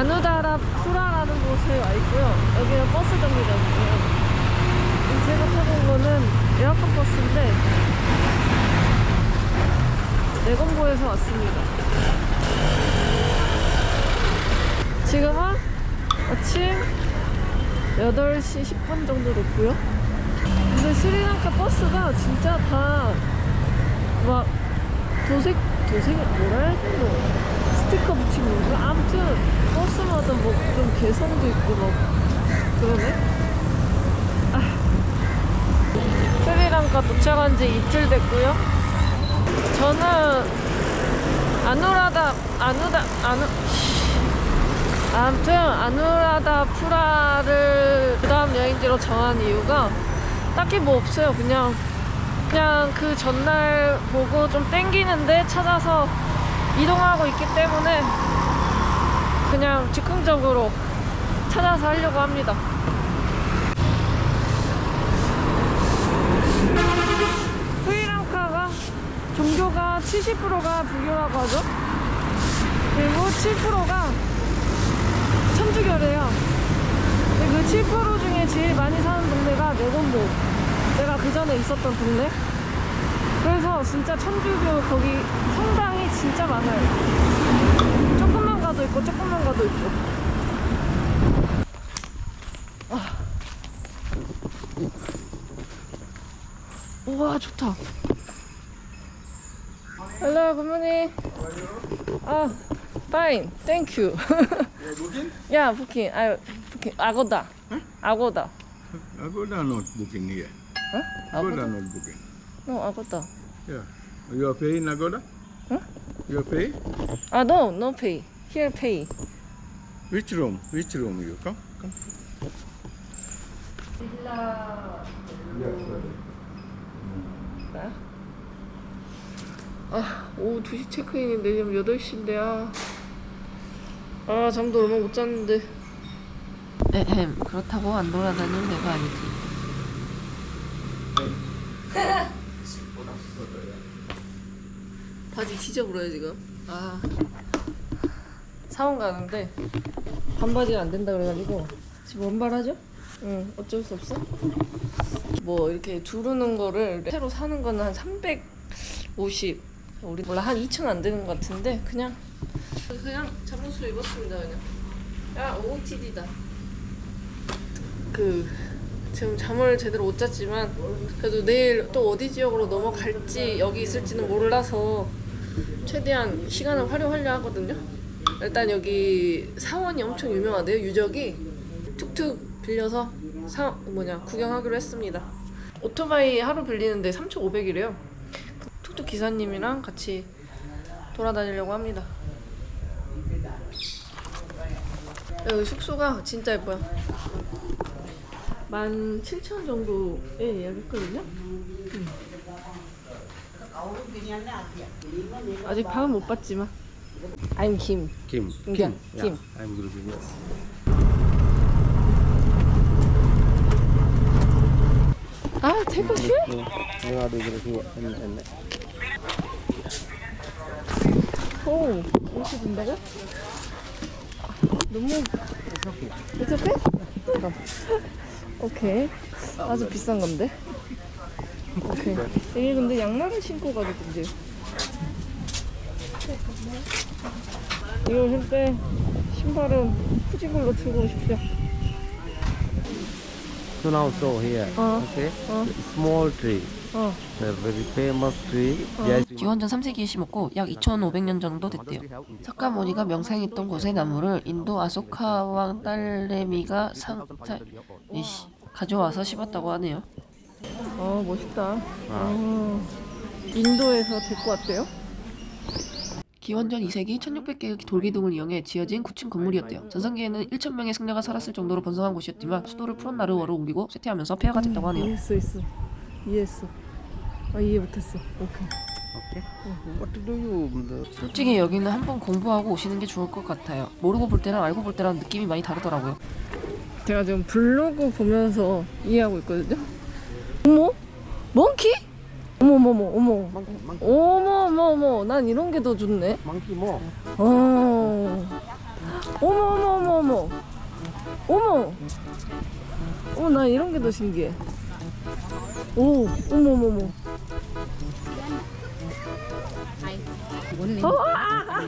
아누다라 프라라는 곳에 와 있고요. 여기는 버스 정류장이고요. 제가 온 거는 에어컨 버스인데 내건보에서 왔습니다. 지금은 아침 8시 10분 정도 됐고요. 근데 스리랑카 버스가 진짜 다 막 도색 도색 뭐라 해야 돼? 뭐 스티커 붙이고 있고 아무튼 버스마다 뭐 좀 개성도 있고 막 그러네. 아. 스리랑카 도착한 지 이틀 됐고요. 저는 아누라다 아누다 아누 아무튼 아누라다 프라를 그 다음 여행지로 정한 이유가 딱히 뭐 없어요. 그냥 그냥 그 전날 보고 좀 땡기는데 찾아서 이동하고 있기 때문에 그냥 즉흥적으로 찾아서 하려고 합니다. 스리랑카가 종교가 70%가 불교라고 하죠. 그리고 7%가 천주교래요. 그 7% 중에 제일 많이 사는 동네가 네곤보. 내가 그 전에 있었던 동네. 그래서 진짜 천주교 거기 성당이 진짜 많아요. 가도 있고 조금만 가도 있고. 아. 우와 좋다. Hello, good morning. 아, fine, thank you. Booking? yeah, booking. I booking. Agoda. Agoda. Agoda not booking here. Huh? Agoda Agoda? not booking. No, Agoda. Yeah. You are paying Agoda? Huh? You are paying? Ah, no, no pay. Here pay. Which room? Which room you come? Come. 나? 아, 오후 2시 체크인인데 지금 8시인데 아. 아, 잠도 얼마 못 잤는데. 에헴, 그렇다고 안 돌아다닐 내가 아니지. 바지 지져버려요 지금. 아. 사원 가는데 반바지가 안 된다 그래가지고 지금 원발하죠? 응, 어쩔 수 없어. 뭐 이렇게 두르는 거를 새로 사는 거는 한 350. 우리 몰라 한 2천 안 되는 것 같은데 그냥 그냥 잠옷을 입었습니다 그냥. 야 OOTD다. 그 지금 잠을 제대로 못 잤지만 그래도 내일 또 어디 지역으로 넘어갈지 여기 있을지는 몰라서 최대한 시간을 활용하려 하거든요. 일단 여기 사원이 엄청 유명하대요. 유적이 툭툭 빌려서 사 뭐냐 구경하기로 했습니다. 오토바이 하루 빌리는데 3,500이래요. 툭툭 기사님이랑 같이 돌아다니려고 합니다. 여기 숙소가 진짜 예뻐요. 17,000원 정도에 예약했거든요. 음. 아직 방은 못 봤지만. I'm Kim. Kim. Yeah, Kim. I'm Guruji, yes. 아, are the Guruji and, and 오, 이렇게 된다고? 너무 It's okay? 오케이. 아주 비싼 건데. 오케이. 이게 근데 양말을 신고 가도 된대요. 이거 신때 신발은 후지글로 들고 오십시오. So now show here. Uh, okay. uh. Small tree. 어. The very famous tree. Jai Sri 기원전 3세기에 심었고 약 2,500년 정도 됐대요. 석가모니가 명상했던 곳의 나무를 인도 아소카 왕 딸내미가 상, 사, 이씨, 가져와서 심었다고 하네요. 어, 멋있다. 어. 인도에서 데리고 왔대요? 기원전 2세기 1600개의 돌기둥을 이용해 지어진 9층 건물이었대요. 전성기에는 1,000명의 승려가 살았을 정도로 번성한 곳이었지만 수도를 푸른나르워로 옮기고 쇠퇴하면서 폐허가 됐다고 하네요. 이해했어, 있어. 이해했어. 아, 이해 못했어. 오케이. Okay. What do you? The, 솔직히 여기는 한번 공부하고 오시는 게 좋을 것 같아요. 모르고 볼 때랑 알고 볼 때랑 느낌이 많이 다르더라고요. 제가 지금 블로그 보면서 이해하고 있거든요. 어머? 몽키? 어머머머 어머. 어머머머. 난 이런 게 더 좋네. Monkey more. 어. 어머 어머 어머 어머. 어머. 어머 난 이런 게 더 신기해. 오 어머 어머 어머. 어, 아, 아.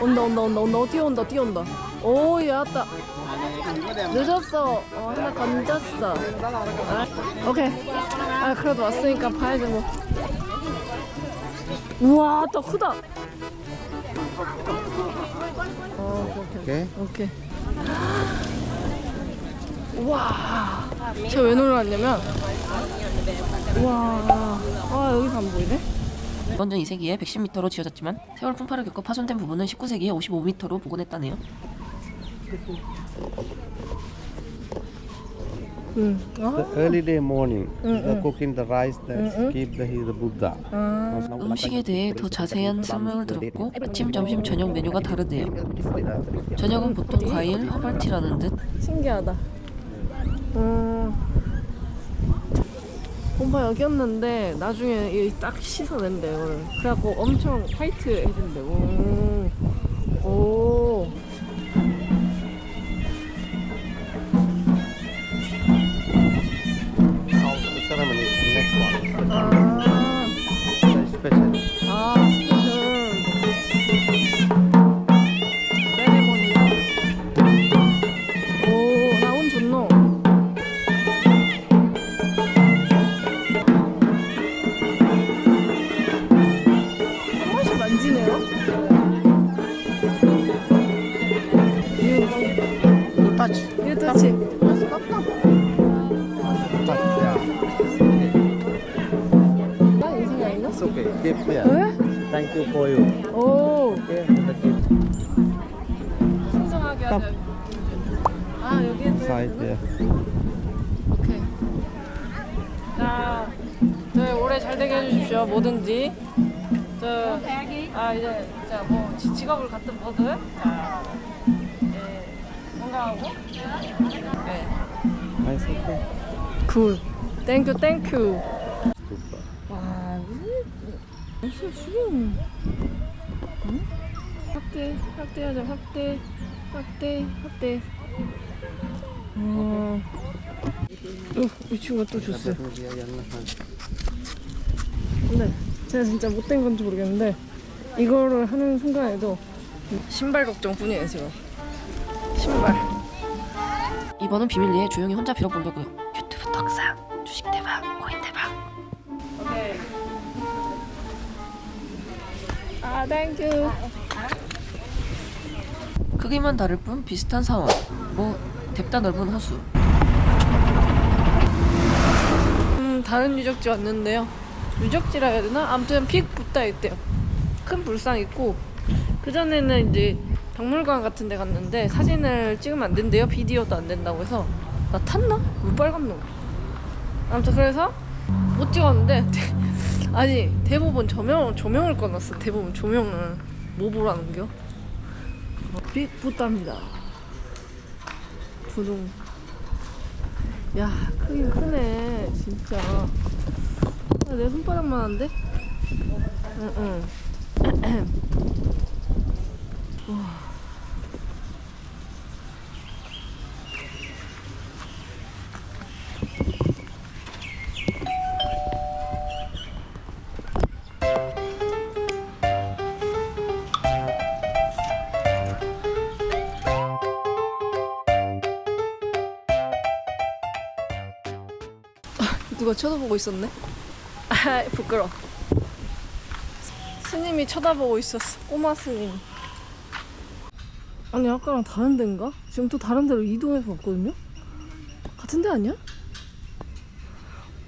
온다 온다 온다 온다. 뛰어온다 뛰어온다. 오 야왔다 늦었어. 어 하나 건졌어. 아, 오케이. 아 그래도 왔으니까 봐야지 뭐. 우와 더 크다. 어 오케이. 오케이. 우와. 제가 왜 놀랐냐면 우와. 아 여기서 안 보이네? 전 2세기에 110m로 지어졌지만 세월 풍파를 겪고 파손된 부분은 19세기에 55m로 복원했다네요. 응 The 아, early day morning, Mm, the mm. cooking the rice that Mm, mm. keep the, the Buddha. 아. 음식에 대해 더 자세한 설명을 들었고 아침, 점심, 저녁 메뉴가 다르대요. 저녁은 보통 과일, 허벌티라는 듯 신기하다. 음. 본바 여기였는데 나중에 이딱 씻어낸대 이거를. 그래갖고 엄청 화이트 해준대. 오. 오. 하자. 아 여기에 또 side there. 오케이. 자, 저희 올해 잘 되게 해주십시오. 뭐든지. 저, 아 이제 자뭐 직업을 갖든 뭐든 자, 예, 건강하고. 네. Nice. Okay. 굿. 땡큐 땡큐. Super. 와, 무슨 수능? 응? 확대, 확대하자, 확대, 확대, 확대. 어. 어, 이 친구가 또 줬어요. 근데 제가 진짜 못된 건지 모르겠는데 이거를 하는 순간에도 신발 걱정뿐이에요 지금. 신발. 이번은 비밀리에 조용히 혼자 빌어보려고요. 유튜브 덕상, 주식 대박, 코인 대박. 오케이. 아, 땡큐. 크기만 다를 뿐 비슷한 사원. 뭐 뎁다 넓은 호수. 음, 다른 유적지 왔는데요. 유적지라 해야 되나? 아무튼 픽 붙다 있대요. 큰 불상 있고 그 전에는 이제 박물관 같은 데 갔는데 사진을 찍으면 안 된대요. 비디오도 안 된다고 해서 나 탔나? 물빨간 놈. 아무튼 그래서 못 찍었는데 아니 대부분 조명 조명을 꺼놨어. 대부분 조명을 뭐 보라는겨? 픽 붙답니다. 분홍. 야, 크긴 크네, 진짜. 아, 내 손바닥만 한데? 응, 응. 누가 쳐다보고 있었네? 아, 부끄러. 스님이 쳐다보고 있었어. 꼬마 스님. 아니 아까랑 다른 데인가? 지금 또 다른 데로 이동해서 왔거든요? 같은 데 아니야?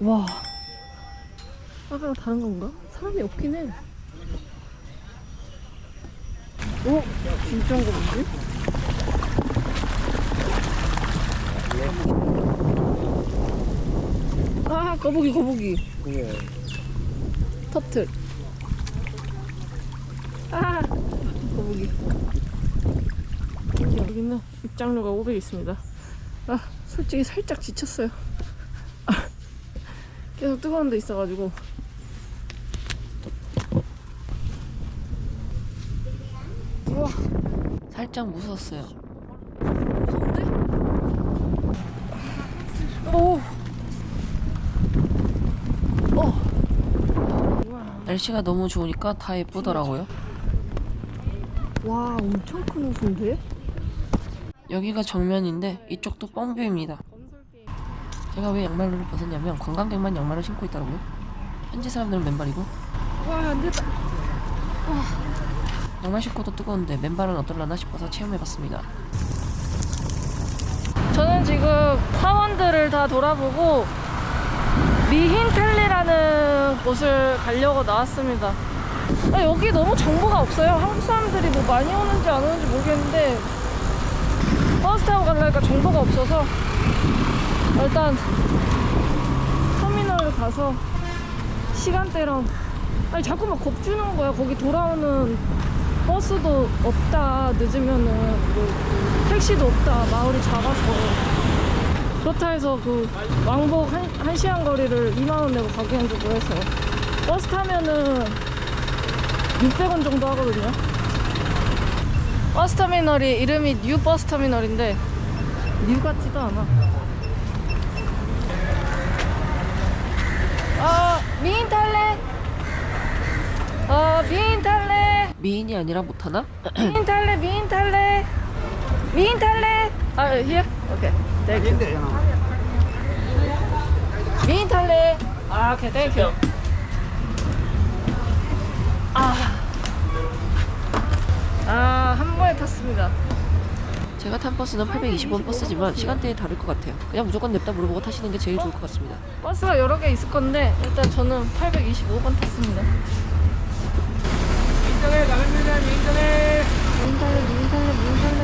와. 아까랑 다른 건가? 사람이 없긴 해. 어? 진짜인 거 뭐지? 아 거북이 거북이. Yeah. 터틀. 아 거북이. 여기는 입장료가 500 있습니다. 아 솔직히 살짝 지쳤어요. 계속 뜨거운 데 있어가지고. 우와. 살짝 무서웠어요. 무서운데? 오. 어. 날씨가 너무 좋으니까 다 예쁘더라고요. 와 엄청 큰 호수인데? 여기가 정면인데 이쪽도 뻥뷰입니다. 제가 왜 양말을 벗었냐면 관광객만 양말을 신고 있더라고요. 현지 사람들은 맨발이고 와 안됐다 양말 신고도 뜨거운데 맨발은 어떨라나 싶어서 체험해봤습니다. 저는 지금 사원들을 다 돌아보고 미힌텔리라는 곳을 가려고 나왔습니다. 아, 여기 너무 정보가 없어요. 한국 사람들이 뭐 많이 오는지 안 오는지 모르겠는데 버스 타고 가려니까 정보가 없어서 일단 터미널을 가서 시간대랑 아니 자꾸만 겁주는 거야. 거기 돌아오는 버스도 없다. 늦으면은 뭐 택시도 없다. 마을이 작아서 그렇다 해서 그 왕복 한, 한 시간 거리를 2만 원 내고 가기엔 좀 그래서 버스 타면은 600원 정도 하거든요. 버스 터미널이 이름이 뉴 버스 터미널인데 뉴 같지도 않아. 어, 미인 탈래? 어, 미인 탈래? 미인이 아니라 못하나? 미인 탈래? 미인 탈래? 미인 탈래? 아, here? 오케이. 땡큐. 미인 탈래? 아, 오케이. 땡큐. 아. 아, 한 번에 탔습니다. 제가 탄 버스는 820원 버스지만 시간대에 다를 것 같아요. 그냥 무조건 냅다 물어보고 타시는 게 제일 좋을 것 같습니다. 버스가 여러 개 있을 건데 일단 저는 825번 탔습니다. 민tal레 가면은 민tal레 민tal레 민tal레 민tal레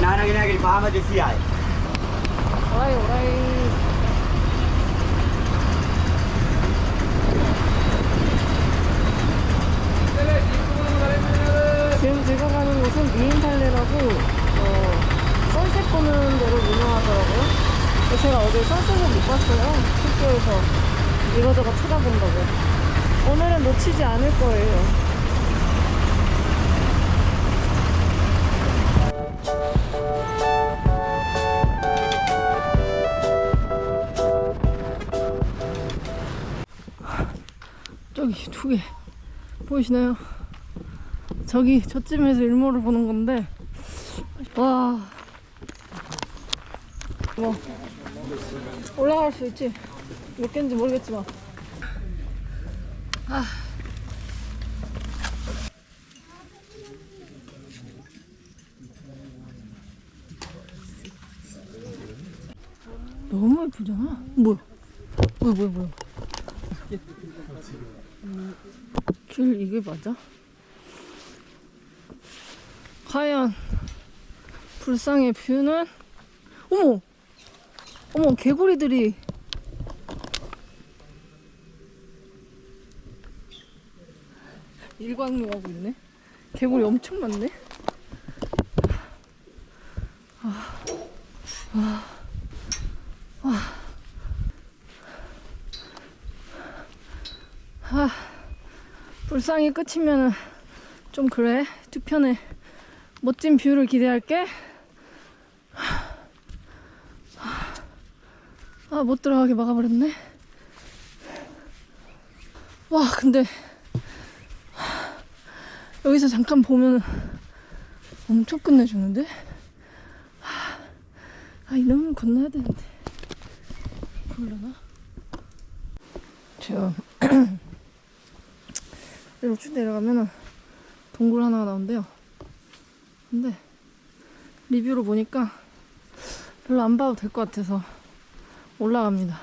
나랑이나길 바하마 드시야이 오라이 오라이 지금 제가 가는 곳은 미인탈레라고 어, 선셋 보는 데로 유명하더라고요. 제가 어제 선셋을 못 봤어요. 숙소에서 이거저거 찾아본다고. 오늘은 놓치지 않을 거예요. 보이시나요? 저기 저쯤에서 일몰을 보는 건데 와. 뭐 올라갈 수 있지? 몇 개인지 모르겠지만. 아. 너무 예쁘잖아. 뭐야? 뭐야 뭐야 뭐야? 길 이게 맞아? 과연 불상의 뷰는? 어머! 어머 개구리들이. 일광욕하고 있네. 개구리 엄청 많네. 아, 불상이 끝이면은 좀 그래 두 편의 멋진 뷰를 기대할게. 아, 못 들어가게 막아버렸네. 와, 근데 여기서 잠깐 보면 엄청 끝내주는데? 아, 이놈을 건너야 되는데. 그러려나? 지금 이리로 쭉 내려가면은 동굴 하나가 나온대요. 근데 리뷰로 보니까 별로 안 봐도 될 것 같아서 올라갑니다.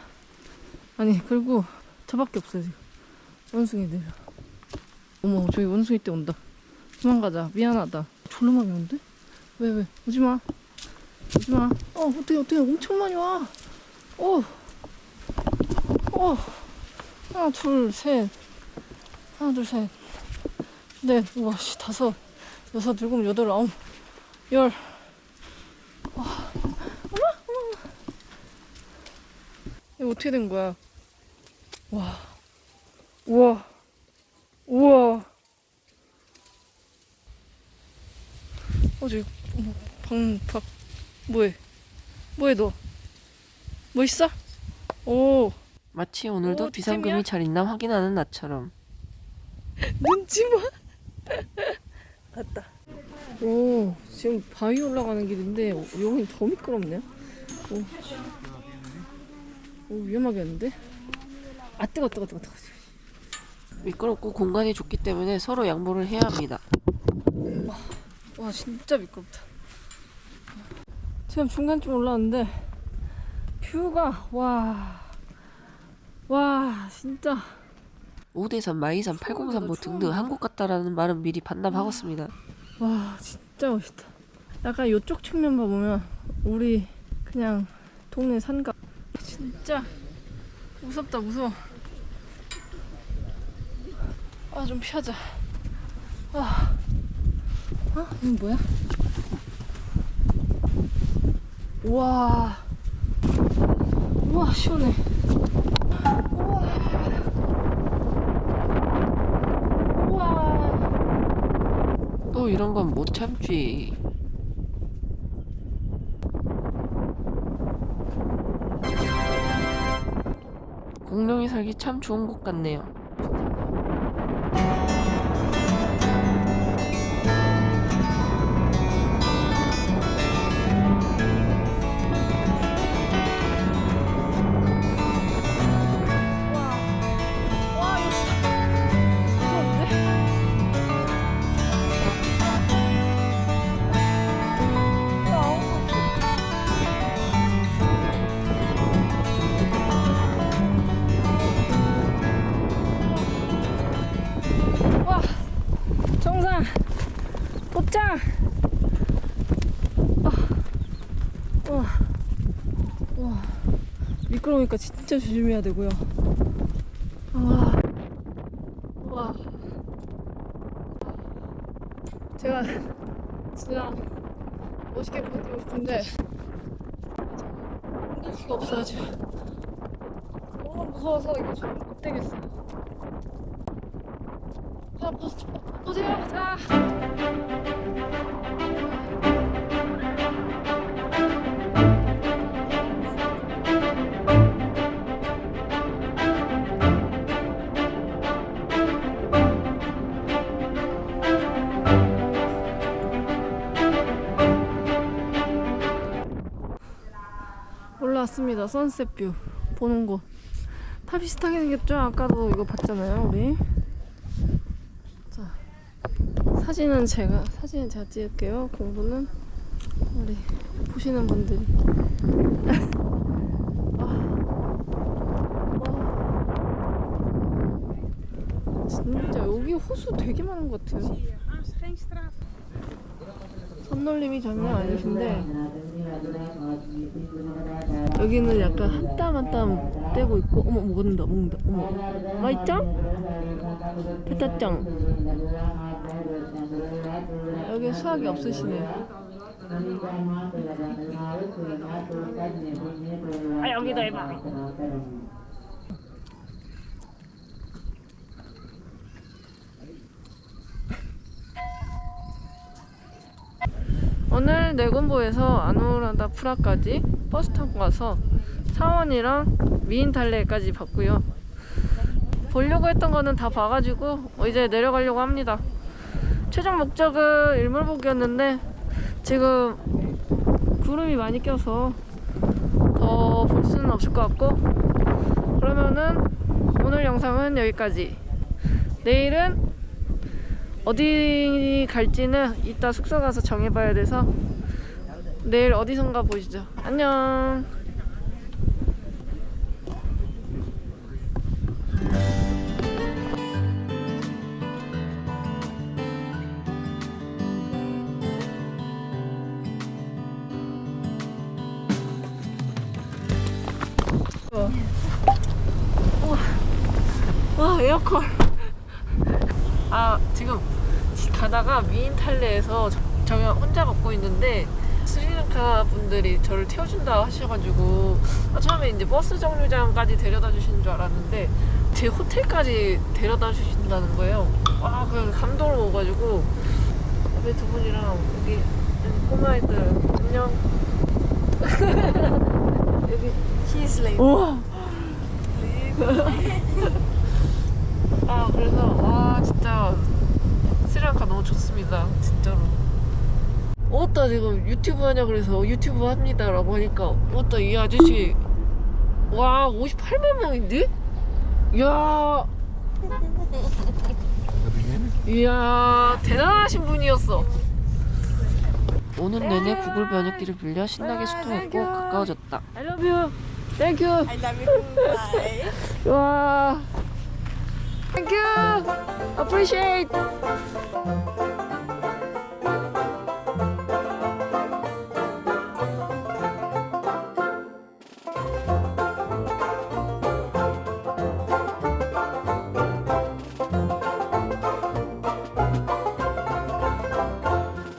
아니 그리고 저밖에 없어요 지금 원숭이들. 어머 저기 원숭이 때 온다. 도망가자. 미안하다. 많이 오는데? 왜 왜? 오지 마. 오지 마. 어 어떻게 어떻게 엄청 많이 와. 어. 어. 하나 둘 셋. 하나 둘 셋. 넷. 우와 씨 다섯. 여섯, 일곱, 여덟, 아홉, 열. 와, 어머, 어머, 이거 어떻게 된 거야? 와, 우와, 우와. 어, 저기, 어머, 방, 박, 뭐해? 뭐해, 너? 뭐 있어? 오, 마치 오늘도 오, 비상금이? 잘 있나 확인하는 나처럼. 눈치 마. 갔다. 오, 지금 바위 올라가는 길인데 여기 더 미끄럽네요. 오, 오 위험하겠는데? 아 뜨거, 뜨거, 뜨거, 뜨거. 미끄럽고 공간이 좁기 때문에 서로 양보를 해야 합니다. 와 진짜 미끄럽다. 지금 중간쯤 올라왔는데 뷰가 와, 와 진짜. 우대산, 마이산, 803보 등등 한국 같다라는 말은 미리 반납하겠습니다. 와 진짜 멋있다. 약간 이쪽 측면 봐보면 우리 그냥 동네 산가. 진짜 무섭다 무서워. 아 좀 피하자. 아. 어? 이건 뭐야? 우와. 우와 시원해 이런 건 못 참지. 공룡이 살기 참 좋은 곳 같네요. 도착 와, 와, 와 미끄러우니까 진짜 조심해야 되고요. 와, 와. 제가 진짜 멋있게 보여드리고 싶은데 힘들 수가 없어요 지금. 너무 무서워서 이거 좀못 되겠어. 자 보, 보세요. 자. 올라왔습니다. 선셋 뷰 보는 곳. 다 비슷하게 생겼죠? 아까도 이거 봤잖아요, 우리. 자, 사진은 제가 사진은 제가 찍을게요. 공부는 우리 보시는 분들이. 아, 와. 진짜 여기 호수 되게 많은 것 같아요. 선놀림이 장난 아니신데 여기는 약간 한땀 한 땀 떼고 있고 어머 먹는다 먹는다 어머 맛있죠? 페타짱 여기 수학이 없으시네요 아 여기다 해봐 오늘 내군보에서 아누라다 프라까지 버스 타고 가서 사원이랑 미인 달래까지 봤고요. 보려고 했던 거는 다 봐가지고 이제 내려가려고 합니다. 최종 목적은 일몰보기였는데 지금 구름이 많이 껴서 더 볼 수는 없을 것 같고 그러면은 오늘 영상은 여기까지. 내일은 어디 갈지는 이따 숙소 가서 정해봐야 돼서 내일 어디선가 보시죠. 안녕. 와 에어컨. 아 지금 가다가 미인 탈레에서 저- 저희 혼자 걷고 있는데 스리랑카 분들이 저를 태워준다 하셔가지고 아, 처음에 이제 버스 정류장까지 데려다 주시는 줄 알았는데 제 호텔까지 데려다 주신다는 거예요. 와, 그 감동을 먹어가지고 옆에 두 분이랑 여기 꼬마 애들 안녕. 여기 like 우와. 아 그래서 와 진짜 스리랑카 너무 좋습니다 진짜로. 어따 지금 유튜브 하냐 그래서 유튜브 합니다 라고 하니까 어따 이 아저씨 와 58만 명인데? 이야 이야 대단하신 분이었어. 오는 내내 구글 번역기를 빌려 신나게 소통했고 가까워졌다. I love you. Thank you. I love you. 와. Thank you. Appreciate.